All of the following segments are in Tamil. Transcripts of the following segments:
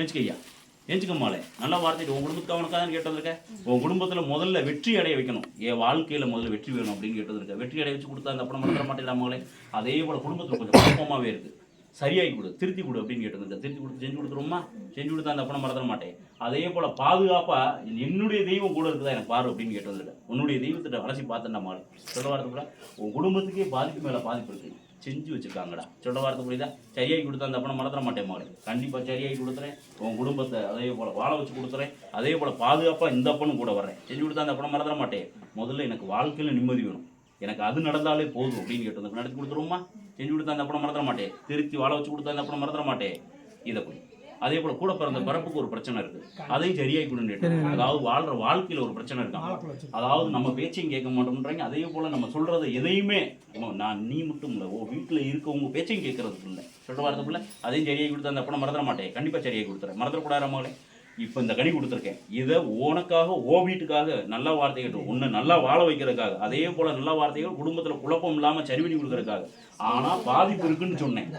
ஏச்சுக்கையா ஏச்சுக்கம்மாளே நல்ல வார்த்தை உன் குடும்பத்துக்கு அவனுக்காக தான் கேட்டு வந்திருக்க உன் குடும்பத்தில் முதல்ல வெற்றி அடைய வைக்கணும். என் வாழ்க்கையில் முதல்ல வெற்றி வேணும் அப்படின்னு கேட்டு வந்திருக்க வெற்றி அடைய வச்சு கொடுத்தா அந்த அப்புறம் மறந்துட மாட்டேங்கிறாமங்களே அதே போல் குடும்பத்தில் கொஞ்சம் குழப்பமாகவே இருக்குது சரியாகி கொடு திருத்தி கொடு அப்படின்னு கேட்டு திருத்தி கொடுத்து செஞ்சு கொடுத்துருமா செஞ்சு கொடுத்தா அந்த அப்புறம் மறந்துட மாட்டேன். அதே போல் பாதுகாப்பாக என்னுடைய தெய்வம் கூட இருக்குதா எனக்கு பாரு அப்படின்னு கேட்டு உன்னுடைய தெய்வத்திட்ட வளர்ச்சி பார்த்தேன் நம்ம சொல்ல வரதுக்குள்ள உன் குடும்பத்துக்கே பாதிப்பு மேலே பாதிப்பு இருக்குது செஞ்சு வச்சுருக்காங்கடா. சொல்ல வார்த்தை புரியுதா? சரியாகி கொடுத்தா அந்த பணம் மறந்துட மாட்டேன் மகளே கண்டிப்பாக சரியாகி கொடுத்துறேன். உன் குடும்பத்தை அதே போல் வாழ வச்சு கொடுத்துறேன். அதே போல் பாதுகாப்பாக இந்த அப்பனும் கூட வர்றேன். செஞ்சு கொடுத்தா அந்த பணம் மறந்துட மாட்டேன். முதல்ல எனக்கு வாழ்க்கையில் நிம்மதி வேணும். எனக்கு அது நடந்தாலே போதும் அப்படின்னு கேட்டு நடத்தி கொடுத்துருவோமா செஞ்சு கொடுத்தா அந்த பணம் மறந்துட மாட்டேன். திருத்தி வாழ வச்சு கொடுத்தா அந்த பணம் மறந்துட மாட்டேன். இதை போய் அதே போல் கூட பிறந்த பிறப்புக்கு ஒரு பிரச்சனை இருக்கு. அதையும் சரியாகி கொடுன்னு அதாவது வாழ்ற வாழ்க்கையில் ஒரு பிரச்சனை இருக்கான் அதாவது நம்ம பேச்சையும் கேட்க மாட்டோம்ன்றாங்க. அதே போல் நம்ம சொல்கிறத எதையுமே நான் நீ மட்டும் இல்லை ஓ வீட்டில் இருக்கவங்க பேச்சையும் கேட்கறதுக்கு இல்லை. சொல்கிற வாரத்துக்குள்ள அதையும் சரியாகி கொடுத்தா அந்த பணம் மறந்துட மாட்டேன். கண்டிப்பாக சரியாகி கொடுத்துறேன். மறந்துடக்கூடாது மகளே. இப்போ இந்த கனி கொடுத்துருக்கேன். இதை உனக்காக ஓ வீட்டுக்காக நல்ல வார்த்தைகள் உன்னை நல்லா வாழ வைக்கிறதுக்காக. அதே போல் நல்ல வார்த்தைகள் குடும்பத்தில் குழப்பம் இல்லாமல் சரி பண்ணி கொடுக்கறதுக்காக. ஆனால் பாதிப்பு இருக்குன்னு சொன்னேன்.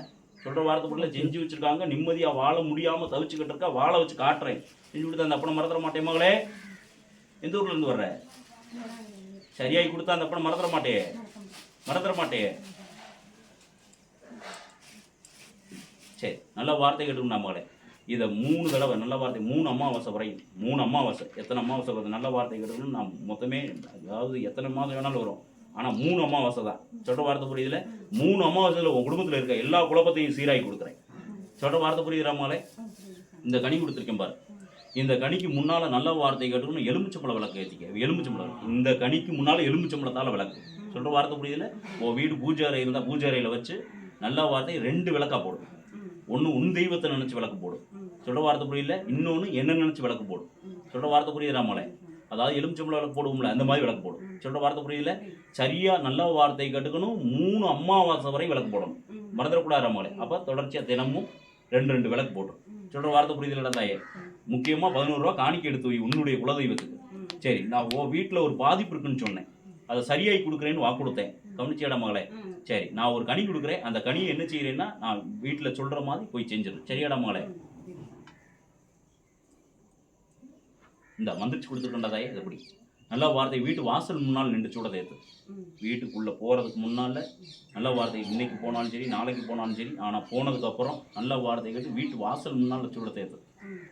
சொல்கிற வாரத்துக்குள்ளே செஞ்சு வச்சுருக்காங்க. நிம்மதியாக வாழ முடியாமல் தவிச்சுக்கிட்டு இருக்கா? வாழ வச்சு காட்டுறேன். செஞ்சு கொடுத்தா அந்த அப்பனை மறந்துட மாட்டேன் மகளே. எந்த ஊர்லேருந்து வர்ற? சரியாகி கொடுத்தா அந்த அப்பனை மறந்துட மாட்டே. மறந்துட மாட்டே. சரி நல்ல வார்த்தை கேட்டுக்கணும் மகளே. இதை மூணு தடவை நல்ல வார்த்தை மூணு அமாவாசை வரையும் மூணு அமாவாசை. எத்தனை அமாவாசை வருது? நல்ல வார்த்தை கேட்டுக்கணும் நான் மொத்தமே அதாவது எத்தனை மாதம் வேணாலும் வரும். ஆனால் மூணு அமாவாசை தான். சொல்கிற வார்த்தை புரியுதுல? மூணு அமாவாசையில் உன் குடும்பத்தில் இருக்க எல்லா குழப்பத்தையும் சீராகி கொடுக்குறேன். சொல்கிற வார்த்தை புரியுறாமலே இந்த கனி கொடுத்துருக்கேன் பாரு. இந்த கனிக்கு முன்னால் நல்ல வார்த்தை கேட்டுக்கணும் எலுமிச்சம்பழம் விளக்கு ஏற்றிக்க எலுமிச்சம்பழம் இந்த கனிக்கு முன்னால் எலுமிச்சம்பழத்தால் விளக்கு. சொல்கிற வார்த்தை புரியுதுல? உன் வீடு பூஜை அறை இருந்தால் பூஜை அறையில் வச்சு நல்ல வார்த்தை ரெண்டு விளக்கா போடும். ஒன்று உன் தெய்வத்தை நினச்சி விளக்கு போடும். சொல்கிற வார்த்தை புரியல? இன்னொன்று என்ன நினச்சி விளக்கு போடும். சொல்கிற வார்த்தை புரியுறாமலே அதாவது எலுமிச்சம்பழம் விளக்கு போடுவோம்ல அந்த மாதிரி விளக்கு போடும் சொல்கிற வார்த்தை புரியல? சரியாக நல்ல வார்த்தை கேட்டுக்கணும் மூணு அமாவாசை வரை விளக்கு போடணும். மறந்துடக்கூடாது ராமலே அப்போ தொடர்ச்சியாக தினமும் ரெண்டு ரெண்டு விளக்கு போட்டுரும். சொல்கிற வார்த்தை புரியுதுல தாயே? முக்கியமாக பதினோரு ரூபா காணிக்கை எடுத்து வை உன்னுடைய குலதெய்வத்துக்கு. சரி நான் ஓ வீட்டில் ஒரு பாதிப்பு இருக்குன்னு சொன்னேன். அதை சரியாகி கொடுக்குறேன்னு வாக்கு கொடுத்தேன் கவனிச்சியடா மகளே சரி நான் ஒரு கனி கொடுக்குறேன். அந்த கனியை என்ன செய்கிறேன்னா நான் வீட்டில் சொல்கிற மாதிரி போய் செஞ்சிடும் சரியாடா மகளே இந்த மந்திரிச்சு கொடுத்துருக்கண்டாதாயே இது எப்படி நல்ல வார்த்தை வீட்டு வாசல் முன்னால் நின்று சூட தேத்து வீட்டுக்குள்ளே போகிறதுக்கு முன்னால் நல்ல வார்த்தை இன்னைக்கு போனாலும் சரி நாளைக்கு போனாலும் சரி ஆனால் போனதுக்கப்புறம் நல்ல வார்த்தை கேட்டு வீட்டு வாசல் முன்னால் சூட தேத்து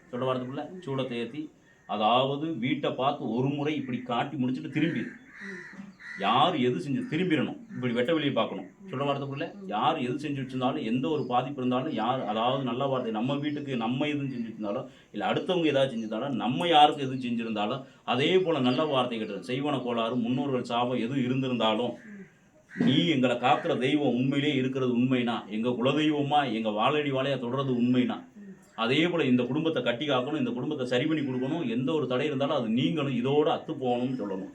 சொல்ல வார்த்தைக்குள்ள சூட தேத்தி அதாவது வீட்டை பார்த்து ஒரு முறை இப்படி காட்டி முடிச்சுட்டு திரும்பி. யார் எது செஞ்சு திரும்பிடணும்? இப்படி வெட்ட வெளியே பார்க்கணும். சொல்ல வார்த்தைக்குள்ள யார் எது செஞ்சு வச்சிருந்தாலும் எந்த ஒரு பாதிப்பு இருந்தாலும் யார் அதாவது நல்ல வார்த்தை நம்ம வீட்டுக்கு நம்ம எதுவும் செஞ்சு வச்சிருந்தாலும் இல்லை அடுத்தவங்க ஏதாவது செஞ்சிருந்தாலும் நம்ம யாருக்கு எதுவும் செஞ்சிருந்தாலும் அதே போல் நல்ல வார்த்தை கிட்ட செய்வன கோளாறு முன்னோர்கள் சாபம் எதுவும் இருந்திருந்தாலும் நீ எங்களை காக்கிற தெய்வம் உண்மையிலே இருக்கிறது உண்மைனா எங்கள் குலதெய்வமா எங்கள் வாழடி வாழையாக தொடர்றது உண்மைனா அதே போல் இந்த குடும்பத்தை கட்டி காக்கணும் இந்த குடும்பத்தை சரி பண்ணி கொடுக்கணும் எந்த ஒரு தடை இருந்தாலும் அது நீங்களும் இதோடு அத்து போகணும்னு சொல்லணும்.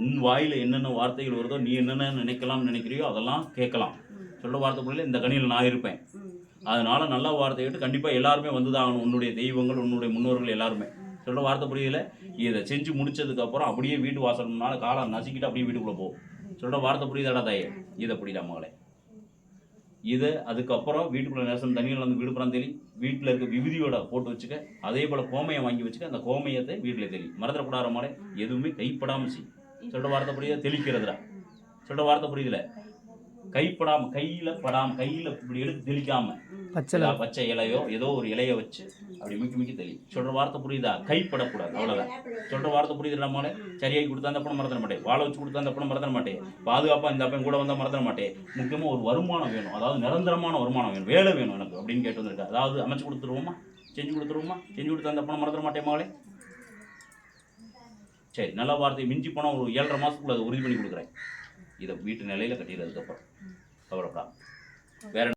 உன் வாயில் என்னென்ன வார்த்தைகள் வருதோ நீ என்னென்ன நினைக்கலாம்னு நினைக்கிறியோ அதெல்லாம் கேட்கலாம். சொல்ல வார்த்தை புரியல இந்த கணியில் நான் இருப்பேன். அதனால நல்ல வார்த்தை கேட்டு கண்டிப்பாக எல்லாருமே வந்து தான் ஆகணும். உன்னுடைய தெய்வங்கள் உன்னுடைய முன்னோர்கள் எல்லாருமே. சொல்ல வார்த்தை புரியல? இதை செஞ்சு முடிச்சதுக்கப்புறம் அப்படியே வீட்டு வாசல்னால காலம் நசுக்கிட்டு அப்படியே வீட்டுக்குள்ளே போ. சொல்கிற வார்த்தை புரியுதாடா தாயே? இதை புரியுதா மகளே? இதை அதுக்கப்புறம் வீட்டுக்குள்ளே நேசம் தண்ணியில் வந்து வீடு புறம் வீட்டில் இருக்க விபூதியோட போட்டு வச்சுக்க. அதே போல் கோமையை வாங்கி வச்சுக்க. அந்த கோமையத்தை வீட்டில் தெளி. மறந்துடக்கூடாத மாலை எதுவுமே கைப்படாமல் செய். சொல்ற வார்த்தை புரியுதா? தெளிக்கிறதுடா. சொல்ற வார்த்தை புரியுதுல? கைப்படாம கையில படாம கையில இப்படி எடுத்து தெளிக்காம பச்சை இலையோ ஏதோ ஒரு இலைய வச்சு அப்படி மிக்கி மிக்கி தெளி. சொல்ற வார்த்தை புரியுதா? கைப்படக்கூடாது அவ்வளவுதான். சொல்ற வார்த்தை புரியுது நம்மளே சரியாகி கொடுத்தா அந்த பணம் மறந்துட மாட்டேன் வாழ வச்சு கொடுத்தா அந்த பணம் மறந்துட மாட்டேன் பாதுகாப்பா இந்த அப்பன் கூட வந்தா மறந்துட மாட்டேன் முக்கியமா ஒரு வருமானம் வேணும். அதாவது நிரந்தரமான வருமானம் வேணும். வேலை வேணும் எனக்கு அப்படின்னு கேட்டு வந்திருக்கா அதாவது அமைச்சு கொடுத்துருவோமா? செஞ்சு கொடுத்துருவோமா? செஞ்சு கொடுத்தா அந்த பணம் மறந்துட மாட்டேன் மகளே சரி நல்ல வார்த்தை. மிஞ்சி போனால் ஒரு ஏழரை மாதத்துக்குள்ள அதை உறுதி பண்ணி கொடுக்குறேன். இதை வீட்டு நிலையில் கட்டிடுறதுக்கப்புறம் கவலைப்படாமல் வேற